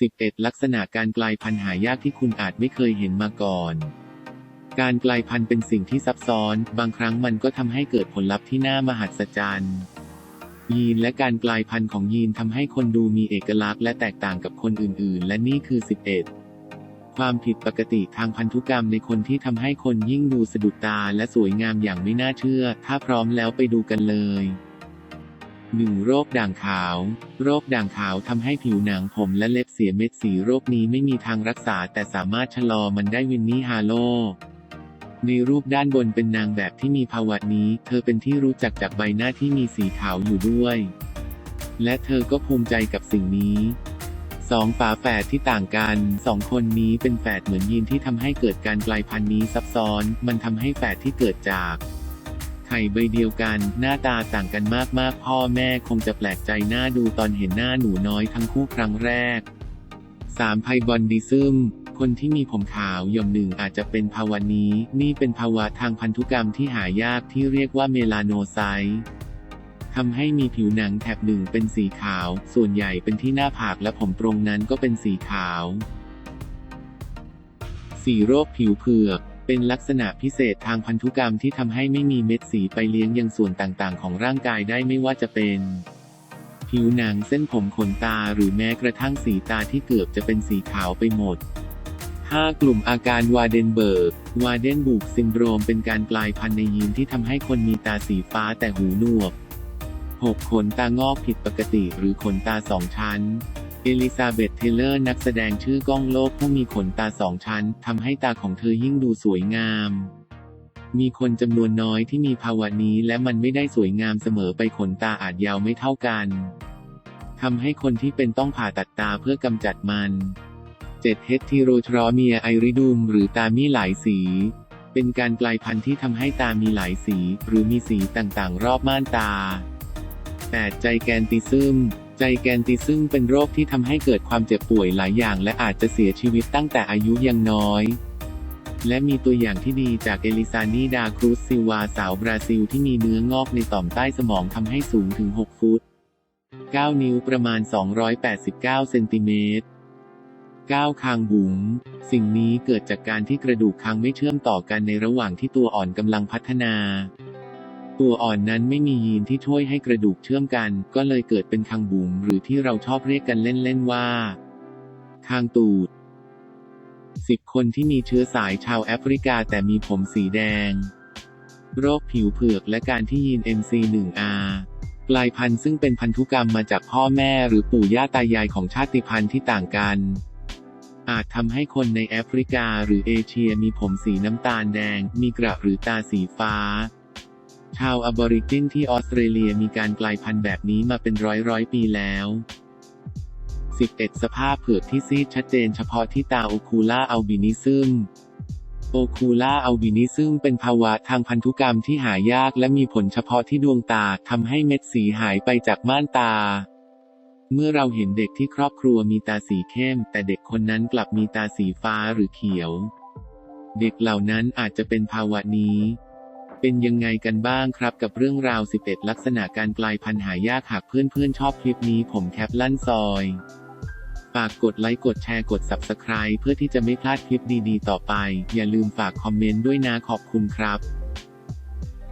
11 ลักษณะการกลายพันธุ์หายากที่คุณอาจไม่เคยเห็นมาก่อน การกลายพันธุ์เป็นสิ่งที่ซับซ้อน บางครั้งมันก็ทำให้เกิดผลลัพธ์ที่น่ามหัศจรรย์ยีนและการกลายพันธุ์ของยีนทำให้คนดูมีเอกลักษณ์และแตกต่างกับคนอื่น ๆ และนี่คือ 11 ความผิดปกติทางพันธุกรรมในคนที่ทำให้คนยิ่งดูสะดุดตาและสวยงามอย่างไม่น่าเชื่อ ถ้าพร้อมแล้วไปดูกันเลย 1. โรคด่างขาว โรคด่างขาวทำให้ผิวหนังผมและเล็บเสียเม็ดสีโรคนี้ไม่มีทางรักษาแต่สามารถชะลอมันได้วินนี่ฮาโลในรูปด้านบนเป็นนางแบบที่มีภาวะนี้ เธอเป็นที่รู้จักจากใบหน้าที่มีสีขาวอยู่ด้วย และเธอก็ภูมิใจกับสิ่งนี้สองฝาแฝดที่ต่างกันสองคนนี้เป็นแฝดเหมือนยีนที่ทำให้เกิดการกลายพันธุ์นี้ซับซ้อน มันทำให้แฝดที่เกิดจาก ไข่ใบเดียวกัน หน้าตาต่างกันมากๆ พ่อแม่คงจะแปลกใจหน้าดูตอนเห็นหน้าหนูน้อยทั้งคู่ครั้งแรก 3. ไพบอนดิซึมคนที่มีผมขาวย่อมหนึ่งอาจจะเป็นภาวะนี้ นี่เป็นภาวะทางพันธุกรรมที่หายากที่เรียกว่าเมลาโนไซต์ทำให้มีผิวหนังแถบหนึ่งเป็นสีขาว ส่วนใหญ่เป็นที่หน้าผากและผมตรงนั้นก็เป็นสีขาวสีโรคผิวเผือก เป็นลักษณะพิเศษทางพันธุกรรมที่ทำให้ไม่มีเม็ดสีไปเลี้ยงยังส่วนต่างๆ ของร่างกายได้ไม่ว่าจะเป็น ผิวหนังเส้นผมขนตาหรือแม้กระทั่งสีตาที่เกือบจะเป็นสีขาวไปหมด 5. กลุ่มอาการวาเดนเบิร์ก วาเดนบุกซินโดรมเป็นการกลายพันธุ์ในยีนที่ทำให้คนมีตาสีฟ้าแต่หูหนวก 6. ขนตางอกผิดปกติหรือขนตาสองชั้น เอลิซาเบธเทเลอร์นักแสดงชื่อก้องโลกผู้มีขนตาสองชั้นทำให้ตาของเธอยิ่งดูสวยงาม มีคนจำนวนน้อยที่มีภาวะนี้และมันไม่ได้สวยงามเสมอไปขนตาอาจยาวไม่เท่ากันทำให้คนที่เป็นต้องผ่าตัดตาเพื่อกำจัดมัน 7. เฮติโรทรอเมียไอริดุมหรือตามีหลายสี เป็นการกลายพันธุ์ที่ทำให้ตามีหลายสี หรือมีสีต่างๆ รอบม่านตา 8. ใจแกนติซึม ใจแกนติซึมเป็นโรคที่ทำให้เกิดความเจ็บป่วยหลายอย่าง และอาจจะเสียชีวิตตั้งแต่อายุยังน้อย และมีตัวอย่างที่ดีจากเอลิซานีดาครูซซิวาสาวบราซิลที่มีเนื้องอกในต่อมใต้สมองทำให้สูงถึง 6 ฟุต 9 นิ้วประมาณ 289 เซนติเมตร9คางบุ๋งสิ่งนี้เกิดจากการที่กระดูกคางไม่เชื่อมต่อกันในระหว่างที่ตัวอ่อนกำลังพัฒนา ตัวอ่อนนั้นไม่มียีนที่ช่วยให้กระดูกเชื่อมกัน ก็เลยเกิดเป็นคางบุ๋งหรือที่เราชอบเรียกกันเล่นๆว่า คางตูด 10 คนที่มีเชื้อสายชาวแอฟริกาแต่มีผมสีแดง โรคผิวเผือกและการที่ยีน MC1R กลายพันธุ์ซึ่งเป็นพันธุกรรมมาจากพ่อแม่หรือปู่ย่าตายายของชาติพันธุ์ที่ต่างกัน อาจทำให้คนในแอฟริกาหรือเอเชียมีผมสีน้ำตาลแดง มีกระหรือตาสีฟ้า ชาวอบอริจินที่ออสเตรเลียมีการกลายพันธุ์แบบนี้มาเป็นร้อยร้อยปีแล้ว 11 สภาพเผือกที่ซีดชัดเจนเฉพาะที่ตาโอคูล่าอัลบินิซึมโอคูล่าอัลบินิซึมเป็นภาวะทางพันธุกรรมที่หายากและมีผลเฉพาะที่ดวงตาทำให้เม็ดสีหายไปจากม่านตา เมื่อเราเห็นเด็กที่ครอบครัวมีตาสีเข้ม แต่เด็กคนนั้นกลับมีตาสีฟ้าหรือเขียว เด็กเหล่านั้นอาจจะเป็นภาวะนี้ เป็นยังไงกันบ้างครับกับเรื่องราว 11 ลักษณะการกลายพันธุ์หายากหากเพื่อนๆ ชอบคลิปนี้ผมแคปลั่นซอยฝากกดไลค์กดแชร์กด Subscribe เพื่อที่จะไม่พลาดคลิปดีๆ ต่อไป อย่าลืมฝากคอมเมนต์ด้วยนะขอบคุณครับ